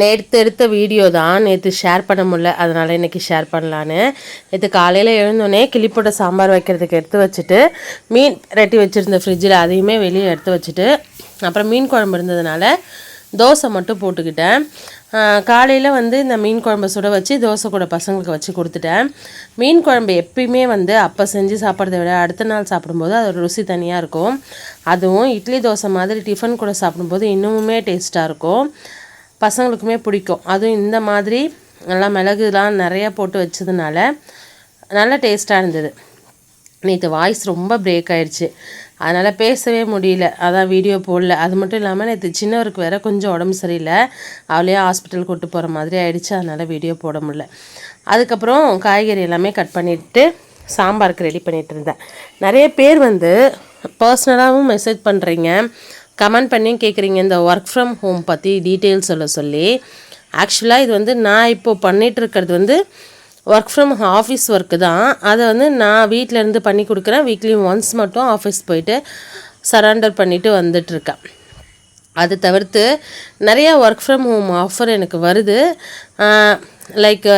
நேற்று எடுத்த வீடியோ தான். நேற்று ஷேர் பண்ண முடியல. அதனால் இன்றைக்கி ஷேர் பண்ணலான்னு. நேற்று காலையில் எழுந்தோடனே கிளிப்போட்ட சாம்பார் வைக்கிறதுக்கு எடுத்து வச்சுட்டு மீன் ரெட்டி வச்சுருந்த ஃப்ரிட்ஜில் அதையுமே வெளியே எடுத்து வச்சுட்டு அப்புறம் மீன் குழம்பு இருந்ததுனால தோசை மட்டும் போட்டுக்கிட்டேன். காலையில் வந்து இந்த மீன் குழம்பு சுட வச்சு தோசை கூட பசங்களுக்கு வச்சு கொடுத்துட்டேன். மீன் குழம்பு எப்பயுமே வந்து அப்போ செஞ்சு சாப்பிட்றத விட அடுத்த நாள் சாப்பிடும்போது அதோட ருசி தனியாக இருக்கும். அதுவும் இட்லி தோசை மாதிரி டிஃபன் கூட சாப்பிடும்போது இன்னுமுமே டேஸ்ட்டாக இருக்கும். பசங்களுக்குமே பிடிக்கும். அதுவும் இந்த மாதிரி நல்லா மிளகுலாம் நிறையா போட்டு வச்சதுனால நல்ல டேஸ்ட்டாக இருந்தது. நேற்று வாய்ஸ் ரொம்ப பிரேக் ஆயிடுச்சு. அதனால் பேசவே முடியல. அதான் வீடியோ போடல. அது மட்டும் இல்லாமல் நேற்று சின்னவருக்கு வேறு கொஞ்சம் உடம்பு சரியில்லை. அவளையே ஹாஸ்பிட்டல் கூட்டு போகிற மாதிரி ஆயிடுச்சு. அதனால் வீடியோ போட முடியல. அதுக்கப்புறம் காய்கறி எல்லாமே கட் பண்ணிவிட்டு சாம்பாருக்கு ரெடி பண்ணிகிட்டு இருந்தேன். நிறைய பேர் வந்து பர்சனலாகவும் மெசேஜ் பண்ணுறீங்க கமெண்ட் பண்ணி கேட்குறீங்க இந்த ஒர்க் ஃப்ரம் ஹோம் பற்றி டீட்டெயில்ஸ் சொல்ல சொல்லி. ஆக்சுவலாக இது வந்து நான் இப்போது பண்ணிகிட்டு இருக்கிறது வந்து ஒர்க் ஃப்ரம் ஆஃபீஸ் ஒர்க்கு தான். அதை வந்து நான் வீட்டிலேருந்து பண்ணி கொடுக்குறேன். வீக்லி ஒன்ஸ் மட்டும் ஆஃபீஸ் போயிட்டு சரண்டர் பண்ணிவிட்டு வந்துட்டுருக்கேன் அது தவிர்த்து நிறையா ஒர்க் ஃப்ரம் ஹோம் ஆஃபர் எனக்கு வருது. Like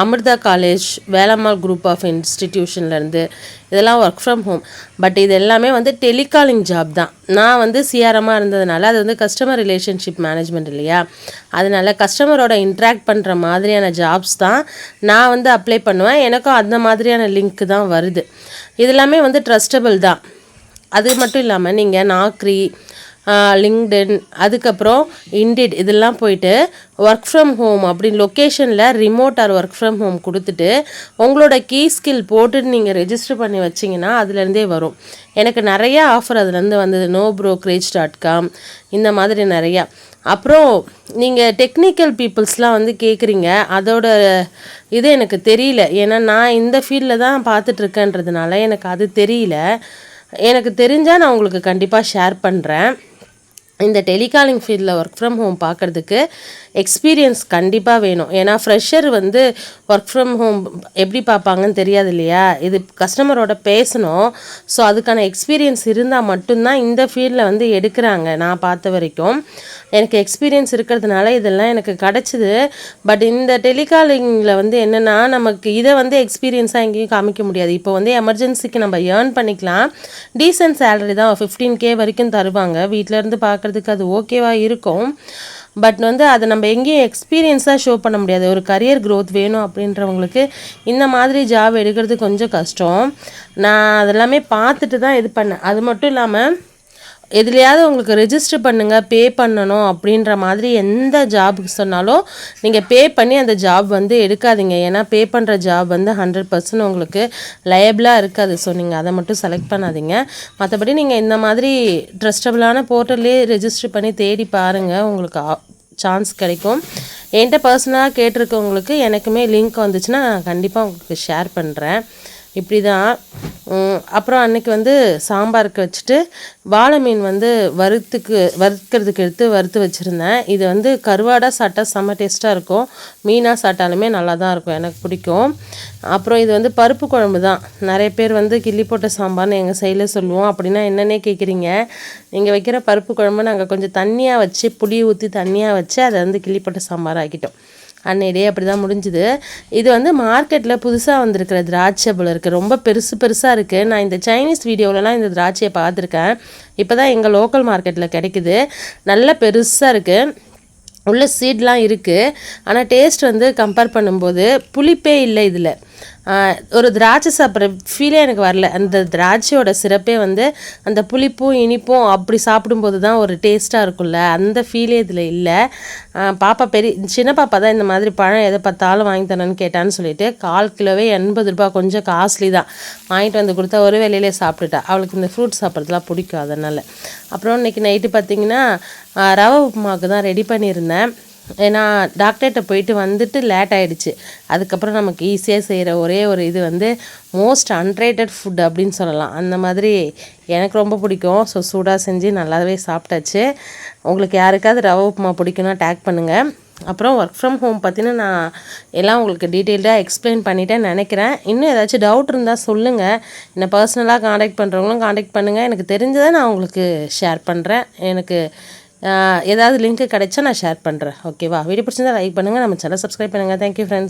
Amrita college Velammal group of இன்ஸ்டிடியூஷன்லேருந்து இதெல்லாம் ஒர்க் ஃப்ரம் ஹோம் பட் இது எல்லாமே வந்து டெலிகாலிங் ஜாப் தான். நான் வந்து சிஆரமாக இருந்ததுனால அது வந்து கஸ்டமர் ரிலேஷன்ஷிப் மேனேஜ்மெண்ட் இல்லையா? அதனால் கஸ்டமரோட இன்ட்ராக்ட் பண்ணுற மாதிரியான ஜாப்ஸ் தான் நான் வந்து அப்ளை பண்ணுவேன். எனக்கும் அந்த மாதிரியான லிங்க் தான் வருது. இதெல்லாமே வந்து ட்ரஸ்டபிள் தான். அது மட்டும் இல்லாமல் நீங்கள் நாக்ரி லிங்க்டின் அதுக்கப்புறம் இண்டிட் இதெல்லாம் போயிட்டு ஒர்க் ஃப்ரம் ஹோம் அப்படின்னு லொக்கேஷனில் remote or work from home கொடுத்துட்டு உங்களோட கீ ஸ்கில் போட்டுட்டு நீங்கள் ரெஜிஸ்டர் பண்ணி வச்சிங்கன்னா அதுலேருந்தே வரும். எனக்கு நிறையா ஆஃபர் அதுலேருந்து வந்தது. நோ ப்ரோக்ரேஜ் டாட் காம் இந்த மாதிரி நிறையா. அப்புறம் நீங்கள் டெக்னிக்கல் பீப்புள்ஸ்லாம் வந்து கேட்குறீங்க அதோட இது எனக்கு தெரியல. ஏன்னா நான் இந்த ஃபீல்டில் தான் பார்த்துட்ருக்கேன்றதுனால எனக்கு அது தெரியல. எனக்கு தெரிஞ்சால் நான் உங்களுக்கு கண்டிப்பாக ஷேர் பண்ணுறேன் இந்த டெலிகாலிங் ஃபீல்டில் ஒர்க் ஃப்ரம் ஹோம் பார்க்குறதுக்கு எக்ஸ்பீரியன்ஸ் கண்டிப்பாக வேணும். ஏன்னா ஃப்ரெஷர் வந்து ஒர்க் ஃப்ரம் ஹோம் எப்படி பார்ப்பாங்கன்னு தெரியாது இல்லையா? இது கஸ்டமரோட பேசணும். ஸோ அதுக்கான எக்ஸ்பீரியன்ஸ் இருந்தால் மட்டும்தான் இந்த ஃபீல்டில் வந்து எடுக்கிறாங்க நான் பார்த்த வரைக்கும். எனக்கு எக்ஸ்பீரியன்ஸ் இருக்கிறதுனால இதெல்லாம் எனக்கு கிடச்சிது. பட் இந்த டெலிகாலிங்கில் வந்து என்னென்னா நமக்கு இதை வந்து எக்ஸ்பீரியன்ஸாக எங்கேயும் காமிக்க முடியாது. இப்போ வந்து எமர்ஜென்சிக்கு நம்ம ஏர்ன் பண்ணிக்கலாம். டீசென்ட் சேலரி தான் ஃபிஃப்டீன் கே வரைக்கும் தருவாங்க. வீட்டிலேருந்து பார்க்குறதுக்கு அது ஓகேவாக இருக்கும். பட் வந்து அதை நம்ம எங்கேயும் எக்ஸ்பீரியன்ஸாக ஷோ பண்ண முடியாது. ஒரு கரியர் க்ரோத் வேணும் அப்படின்றவங்களுக்கு இந்த மாதிரி ஜாப் எடுக்கிறது கொஞ்சம் கஷ்டம். நான் அதெல்லாமே பார்த்துட்டு தான் இது பண்ணேன். அது மட்டும் இல்லாமல் எதுலையாவது உங்களுக்கு ரெஜிஸ்டர் பண்ணுங்கள் பே பண்ணணும் அப்படின்ற மாதிரி எந்த ஜாபுக்கு சொன்னாலும் நீங்கள் பே பண்ணி அந்த ஜாப் வந்து எடுக்காதீங்க. ஏன்னா பே பண்ணுற ஜாப் வந்து ஹண்ட்ரட் பர்சன்ட் உங்களுக்கு லயபிளாக இருக்காது. ஸோ நீங்கள் அதை மட்டும் செலக்ட் பண்ணாதீங்க. மற்றபடி நீங்கள் இந்த மாதிரி ட்ரஸ்டபுளான போர்ட்டல்லே ரெஜிஸ்டர் பண்ணி தேடி பாருங்கள் உங்களுக்கு சான்ஸ் கிடைக்கும். என்கிட்ட பர்சனலாக கேட்டிருக்கவங்களுக்கு எனக்குமே லிங்க் வந்துச்சுன்னா நான் கண்டிப்பாக உங்களுக்கு ஷேர் பண்ணுறேன் இப்படி தான் அப்புறம் அன்னைக்கு வந்து சாம்பாருக்கு வச்சுட்டு வாழை மீன் வந்து வறுத்துக்கு வறுக்கிறதுக்கு எடுத்து வறுத்து வச்சுருந்தேன். இது வந்து கருவாடாக சாப்பிட்டா செம்ம டேஸ்ட்டாக இருக்கும். மீனாக சாப்பிட்டாலுமே நல்லா தான் இருக்கும் எனக்கு பிடிக்கும். அப்புறம் இது வந்து பருப்பு குழம்பு தான். நிறைய பேர் வந்து கிள்ளி போட்ட சாம்பார்னு எங்கள் சைடில் சொல்லுவோம். அப்படின்னா என்னென்னே கேட்குறீங்க நீங்கள் வைக்கிற பருப்பு குழம்பு நாங்கள் கொஞ்சம் தண்ணியாக வச்சு புளி ஊற்றி தண்ணியாக வச்சு அதை வந்து கிள்ளி போட்ட சாம்பார் ஆக்கிட்டோம். அன்னையிலே அப்படி தான் முடிஞ்சுது. இது வந்து மார்க்கெட்டில் புதுசாக வந்திருக்கிற திராட்சை போல் இருக்குது ரொம்ப பெருசு பெருசாக இருக்குது நான் இந்த சைனீஸ் வீடியோவிலலாம் இந்த திராட்சையை பார்த்துருக்கேன். இப்போ தான் எங்கள் லோக்கல் மார்க்கெட்டில் கிடைக்குது. நல்ல பெருசாக இருக்குது உள்ள சீட்லாம் இருக்குது ஆனால் டேஸ்ட் வந்து கம்பேர் பண்ணும்போது புளிப்பே இல்லை இதில். ஒரு திராட்சை சாப்பிட்ற ஃபீலே எனக்கு வரல. அந்த திராட்சையோட சிறப்பே வந்து அந்த புளிப்பும் இனிப்பும் அப்படி சாப்பிடும்போது தான் ஒரு டேஸ்ட்டாக இருக்கும்ல. அந்த ஃபீலே இதில் இல்லை. பாப்பா பெரிய சின்ன பாப்பா தான் இந்த மாதிரி பழம் எதை பார்த்தாலும் வாங்கி தரேன்னு கேட்டான்னு சொல்லிட்டு கால் கிலோவே எண்பது ரூபா கொஞ்சம் காஸ்ட்லி தான். வாங்கிட்டு வந்து கொடுத்தா ஒரு வேலையிலே சாப்பிட்டுட்டா. அவளுக்கு இந்த ஃப்ரூட் சாப்பிட்றதுலாம் பிடிக்கும் அதனால். அப்புறம் இன்றைக்கி நைட்டு பார்த்திங்கன்னா ரவை உப்புமாவுக்கு தான் ரெடி பண்ணியிருந்தேன். ஏன்னா டாக்டர்கிட்ட போயிட்டு வந்துட்டு லேட் ஆகிடுச்சு அதுக்கப்புறம் நமக்கு ஈஸியாக செய்கிற ஒரே ஒரு இது வந்து மோஸ்ட் அன்ரேட்டட் ஃபுட் அப்படின்னு சொல்லலாம். அந்த மாதிரி எனக்கு ரொம்ப பிடிக்கும். ஸோ சூடாக செஞ்சு நல்லாவே சாப்பிட்டாச்சு. உங்களுக்கு யாருக்காவது ரவை உப்புமா பிடிக்குன்னா டேக் பண்ணுங்கள் அப்புறம் ஒர்க் ஃப்ரம் ஹோம் பற்றின நான் எல்லாம் உங்களுக்கு டீட்டெயில்டாக எக்ஸ்பிளைன் பண்ணிட்டேன் நினைக்கிறேன். இன்னும் ஏதாச்சும் டவுட் இருந்தால் சொல்லுங்கள் என்னை பர்சனலாக காண்டாக்ட் பண்ணுறவங்களும் காண்டாக்ட் பண்ணுங்கள் எனக்கு தெரிஞ்சதை நான் உங்களுக்கு ஷேர் பண்ணுறேன் எனக்கு ஏதாவது லிங்க் கிடைச்சா நான் ஷேர் பண்ணுறேன் ஓகேவா வீடியோ பிடிச்சிருந்தா லைக் பண்ணுங்கள் நம்ம சேனல் சப்ஸ்கிரைப் பண்ணுங்கள் தேங்க்யூ ஃப்ரெண்ட்ஸ்